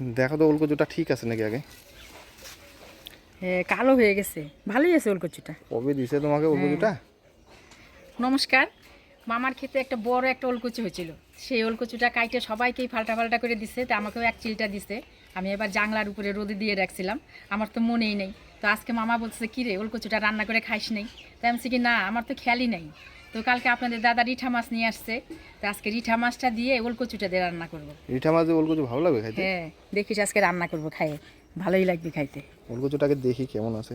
দেখো তো ওলকচুটা ঠিক আছে নাকি আগে? হ্যাঁ কালো হয়ে গেছে। ভালোই আছে ওলকচুটা। কবে দিছে তোমাকে ওলকচুটা? নমস্কার। মামার ক্ষেতে একটা বড় একটা ওলকচু হয়েছিল। সেই ওলকচুটা কাইটে সবাইকেই ফাল্টা ফাল্টা করে দিছে। তো আমাকেও এক চিলটা দিছে। আমি এবার জাংলার উপরে রোদে দিয়ে রাখছিলাম। আমার তো মনেই নেই। তো আজকে মামা বলছে কি রে ওলকচুটা রান্না করে খাইস নেই? তাই আমি কি না আমার তো খেয়ালই নেই। তো কালকে আপনাদের দাদা রিঠা মাছ নিয়ে আসছে। তো আজকে রিঠা মাছটা দিয়ে ওলকচুটা দিয়ে রান্না করব। রিঠা মাছ দিয়ে ওলকচু ভালো লাগবে খাইতে? হ্যাঁ দেখিস আজকে রান্না করব খাইয়ে। ভালোই লাগবে খাইতে। ওলকচুটাকে দেখি কেমন আছে।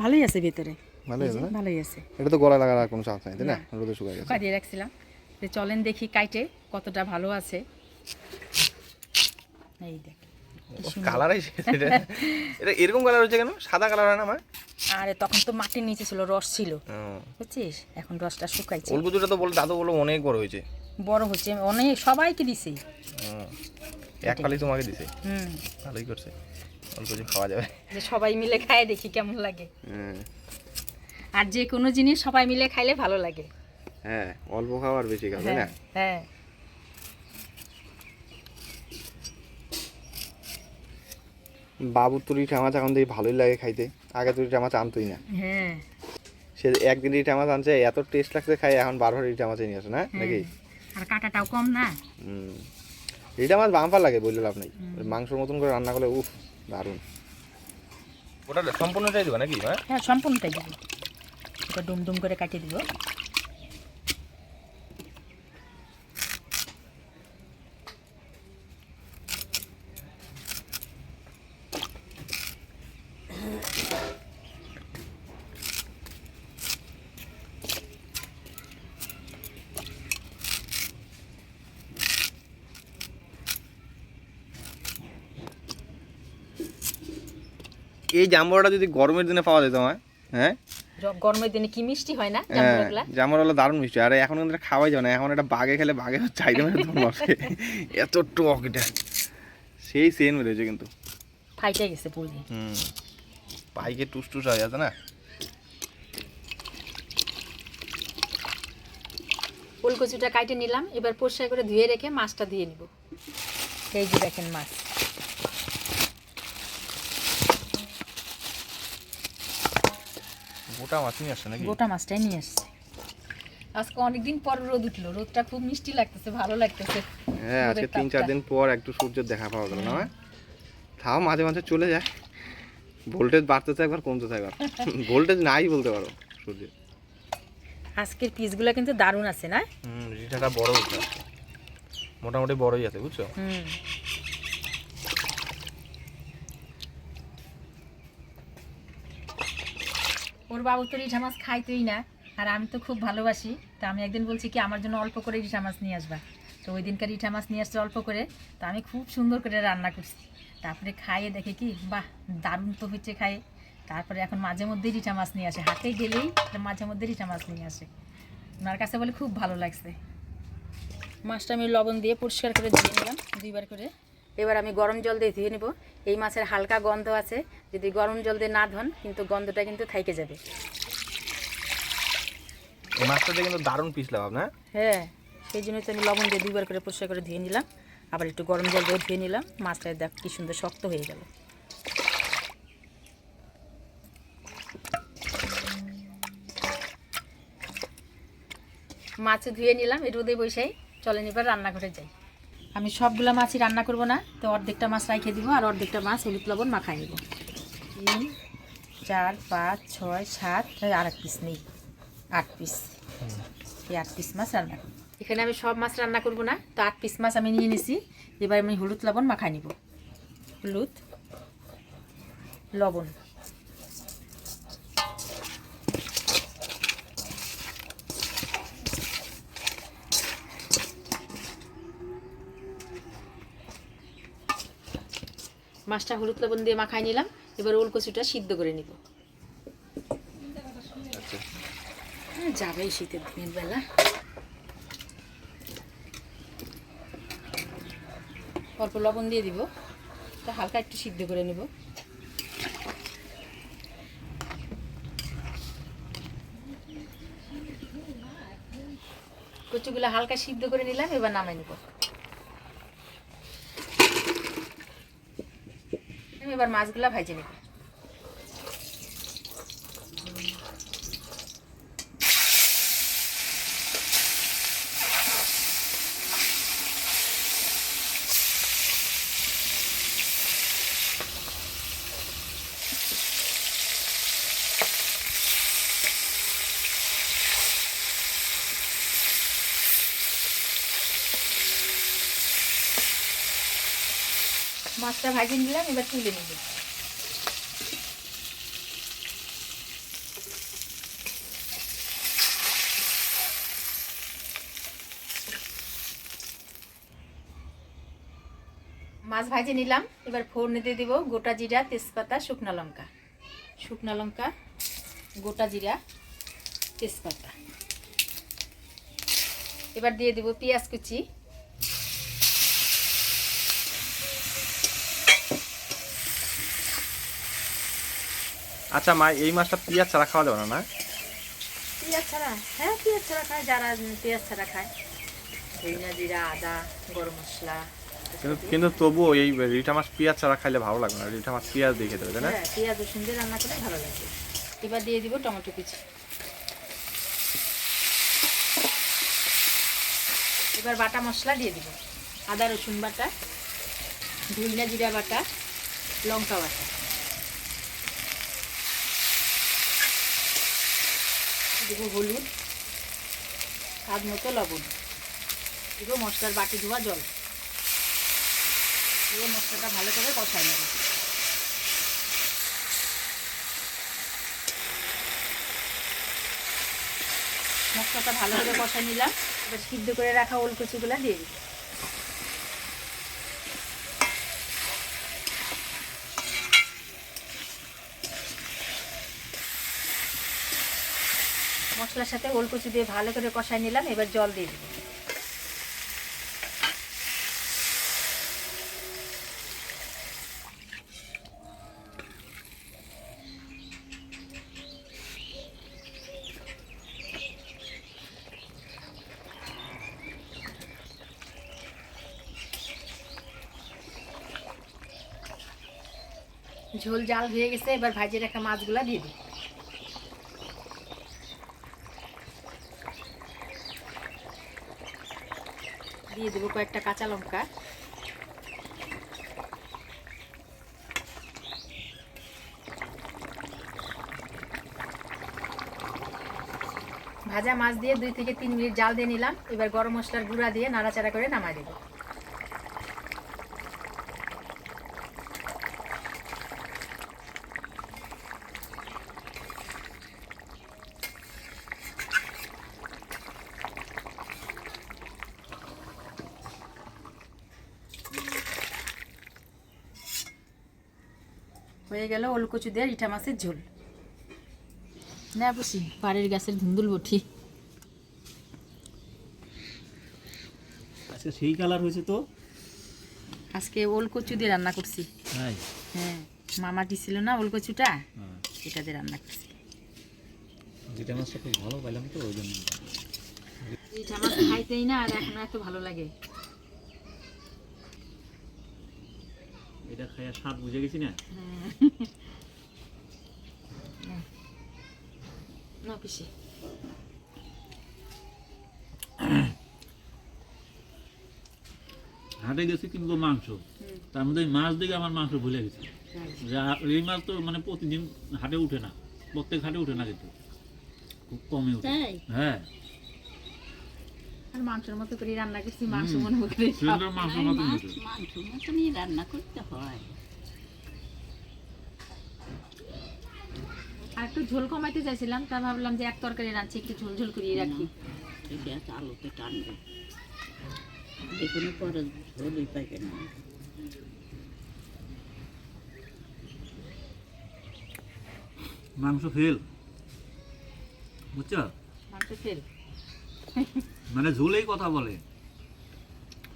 ভালোই আছে ভেতরে। ভালোই আছে ভালোই আছে। এটা তো গলা লাগার কোনো চান্স নাই তাই না? রোদে শুকায় গেছে। শুকা দিয়ে রাখছিলাম। তো চলেন দেখি কাইটে কতটা ভালো আছে। এই দেখ। কালার এটা এরকম কালার হচ্ছে কেন? সাদা কালার হয় না আমার? আরে তখন তো মাটির নিচে ছিল রস ছিল। বুঝছিস? এখন রসটা শুকাইছে। ওলকচুটা তো বলে দাদু বলো অনেক বড় হয়েছে। বড় হচ্ছে অনেক সবাইকে দিছি। এক ফালি তোমাকে দিছে? হুম। ভালোই করছে। অল্পচু খাওয়া যাবে। যে সবাই মিলে খায় দেখি কেমন লাগে। হুম। আর যে কোনো জিনিস সবাই মিলে খাইলে ভালো লাগে। হ্যাঁ অল্প খাওয়ার বেশি তাই না? হ্যাঁ। হ্যাঁ বাবুর তো রিঠা মাছ এখন দেখি ভালোই লাগে খাইতে। আগে তো রিঠা মাছ আনতোই না। হ্যাঁ। সে একদিন রিঠা মাছ আনছে এত টেস্ট লাগছে খাই এখন বারবার রিঠা মাছ নিয়ে আসে না নাকি? আর কাটাটাও কম না? হুম। রিঠা মাছ বাম্পার লাগে বললে লাভ নাই। মাংসর মতন করে রান্না করলে উফ দারুণ। ওটা সম্পূর্ণটাই দেবো নাকি হ্যাঁ? হ্যাঁ সম্পূর্ণটাই দিব। এটা ডুম ডুম করে কাটিয়ে দিব। এই জাম্বুরাটা যদি গরমের দিনে পাওয়া যেত আমার হ্যাঁ? গরমের দিনে কি মিষ্টি হয় না হ্যাঁ জাম্বুরাগুলো দারুণ মিষ্টি আর এখন কিন্তু খাওয়াই যায় না এখন এটা বাগে খেলে চাইতে মেরে ধর এত টক এটা। সেই সেন বেরোছে কিন্তু। ফাইটে গেছে পুরি। হুম পাইকে টুস টুস হয়ে যাচ্ছে না? ফুলকচুটা কাটে নিলাম এবার পরিষ্কার করে ধুয়ে রেখে মাছটা দিয়ে নিব। এই যে দেখেন মাছ। গোটা মাছ নিয়ে আসছে নাকি? গোটা মাছটাই নিয়ে আসছে। আজকে অনেকদিন পর রোদ উঠল রোদটা খুব মিষ্টি লাগতেছে ভালো লাগতেছে। হ্যাঁ আজকে তিন চার দিন পর একটু সূর্যের দেখা পাওয়া গেল না? তাও মাঝে মাঝে চলে যায়। ভোল্টেজ বাড়তেছে একবার কমতেছে একবার। ভোল্টেজ নাই বলতে পারো সূর্যের। আজকের পিসগুলো কিন্তু দারুণ আছে না? হুম রিটাটা বড় হচ্ছে মোটামুটি বড়ই আছে বুঝছ? হুম। ওর বাবু তো রিঠা মাছ খাইতোই না, আর আমি তো খুব ভালোবাসি। তা আমি একদিন বলছি কি, আমার জন্য অল্প করে রিঠা মাছ নিয়ে আসবা। তো ওই দিনকার রিঠা মাছ নিয়ে আসছে অল্প করে। তো আমি খুব সুন্দর করে রান্না করছি। তারপরে খাইয়ে দেখে কি, বাহ, দারুণ তো হচ্ছে খাইয়ে। তারপরে এখন মাঝে মধ্যেই রিঠা মাছ নিয়ে আসে। হাতে গেলেই মাঝে মধ্যে রিঠা মাছ নিয়ে আসে। ওনার কাছে বলে খুব ভালো লাগছে। মাছটা আমি লবণ দিয়ে পরিষ্কার করে ধুয়ে নিলাম, দুইবার করে। এবার আমি গরম জল দিয়ে ধুয়ে নেব। এই মাছের হালকা গন্ধ আছে। যদি গরম জল দিয়ে না ধন কিন্তু গন্ধটা কিন্তু থাইকে যাবে। এই মাছটাতে কিন্তু দারুণ পিছলাম আপনার হ্যাঁ সেই জন্য তো আমি লবণ দিয়ে দুইবার করে পরিষ্কার করে ধুয়ে নিলাম। আবার একটু গরম জল দিয়ে ধুয়ে নিলাম। মাছটা দেখ কি সুন্দর শক্ত হয়ে গেল। মাছ ধুয়ে নিলাম রোদে বসেই। চলেন এবার রান্নাঘরে যাই। আমি সবগুলো মাছই রান্না করব না, তো অর্ধেকটা মাছ রাখে দিব আর অর্ধেকটা মাছ হলুদ লবণ মাখাই নেব। তিন, চার, পাঁচ, ছয়, সাত আর এক পিস নেই, আট পিস এই আট পিস মাছ রান্না এখানে আমি সব মাছ রান্না করব না, তো আট পিস মাছ আমি নিয়ে নিছি, এবার আমি হলুদ লবণ মাখাই নিব। হলুদ, লবণ। মাছটা হলুদ লবণ দিয়ে মাখাই নিলাম। এবার ওল কচুটা সিদ্ধ করে নিব। আচ্ছা। হ্যাঁ, যাবে শীতের দিনের বেলা। অল্প লবণ দিয়ে দিব। তা হালকা একটু সিদ্ধ করে নিব। কচুগুলো হালকা সিদ্ধ করে নিলাম এবার নামাই নিব। আমি এবার মাছগুলা ভাজে নেব। মাছটা ভাজে নিলাম, এবার তুলে নেব। মাছ ভাজে নিলাম, এবার ফোড়নে দিয়ে দিব গোটা জিরা, তেজপাতা, শুকনো লঙ্কা। শুকনো লঙ্কা, গোটা জিরা, তেজপাতা। এবার দিয়ে দেব পেঁয়াজ কুচি। আচ্ছা মা এই মাছটা পিঁয়াজ ছাড়া খাওয়া যাবে না না? পেঁয়াজ ছাড়া? হ্যাঁ পেঁয়াজ ছাড়া খায় যারা পেঁয়াজ ছাড়া খায়। ধনিয়া জিরা আদা গরম মশলা। কিন্তু কিন্তু তবুও এই রিটা মাছ পেঁয়াজ ছাড়া খাইলে ভালো লাগবে না। রিঠা মাছ পেঁয়াজ দিয়ে খেতে হবে তাই না? হ্যাঁ পেঁয়াজ রসুন দিয়ে রান্না করলে ভালো লাগবে। এবার দিয়ে দিব টমেটো কুচি। এবার বাটা মশলা দিয়ে দিব। আদা রসুন বাটা ধনিয়া জিরা বাটা লঙ্কা বাটা। দিব হলুদ, স্বাদ মতো লবণ। দেবো মশলার বাটি ধোয়া জল। দিয়ে মশলাটা ভালো করে কষাই নেব। মশলাটা ভালো করে কষাই নিলাম। এবার সিদ্ধ করে রাখা ওলকচিগুলো দিয়ে দিই মশলার সাথে ওলকচি দিয়ে ভালো করে কষাই নিলাম, এবার জল দিয়ে দিব ঝোল জাল হয়ে গেছে, এবার ভাজিয়ে রাখা মাছগুলা দিয়ে দিই। দিয়ে দেবো কয়েকটা কাঁচা লঙ্কা। ভাজা মাছ দিয়ে দুই থেকে তিন মিনিট জাল দিয়ে নিলাম। এবার গরম মশলার গুঁড়া দিয়ে নাড়াচাড়া করে নামাই দেবো। হয়ে গেল ওলকচু দিয়ে ইটা মাছের ঝোল। না বসি পাড়ের গাছের ধুন্দুল বটি। আজকে সেই কালার হয়েছে তো? আজকে ওলকচু দিয়ে রান্না করছি। হ্যাঁ মামা ছিল না ওলকচুটা হ্যাঁ। এটা দিয়ে রান্না করছি। যেটা মাছটা খুব ভালো পাইলাম তো ওই জন্য। ইটা মাছ খাইতেই না আর এখন এত ভালো লাগে। এটা খাইয়া স্বাদ বুঝে গেছি না? না পিসি। হাটে গেছি কিনবো মাংস। তার মধ্যে মাছ দেখে আমার মাংস ভুলে গেছি। এই মাছ তো মানে প্রতিদিন হাটে উঠে না। প্রত্যেক হাটে উঠে না কিন্তু। খুব কমই উঠে। হ্যাঁ। আর মাংসের মতো করে রান্না করছি মাংস মনে করে মাংস মতনই রান্না করতে হয়। আর একটু ঝোল কমাইতে চাইছিলাম তা ভাবলাম যে এক তরকারি রাঁধছি একটু ঝোল ঝোল করিয়ে রাখি। গ্যাস আলুতে টানবে। দেখুন পরে ঝোলই পাইবে না। মাংস ফেল। বুঝছ? মাংস তেল মানে ঝোলেই কথা বলে।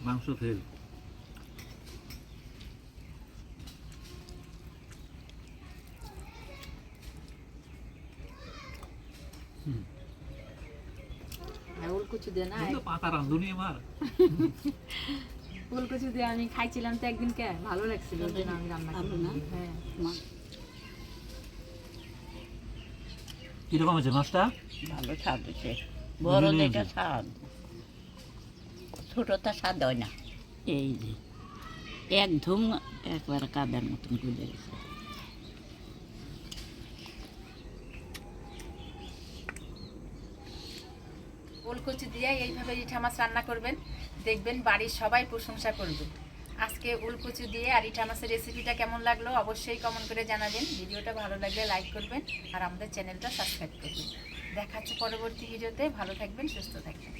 মাংস ফেল। আর দিয়ে না পাতা রান্ধুনি আমার ফুলকচু দিয়ে আমি খাইছিলাম তো একদিন কে? ভালো লাগছিল আমি রান্না ভালো না? হ্যাঁ। কীরকম হয়েছে মাছটা? ভালো স্বাদ হচ্ছে বড় দেখে স্বাদ। ছোটটা স্বাদ হয় না। এই যে এক ধুম একবার কাদার মতন গুলে গেছে। ওলকচু দিয়ে এইভাবে ইঠা মাছ রান্না করবেন দেখবেন বাড়ির সবাই প্রশংসা করবে। আজকে উলকচু দিয়ে আর ইঠা মাছের রেসিপিটা কেমন লাগল অবশ্যই কমেন্ট করে জানাবেন। ভিডিওটা ভালো লাগলে লাইক করবেন আর আমাদের চ্যানেলটা সাবস্ক্রাইব করবেন। দেখা হচ্ছে পরবর্তী ভিডিওতে ভালো থাকবেন সুস্থ থাকবেন।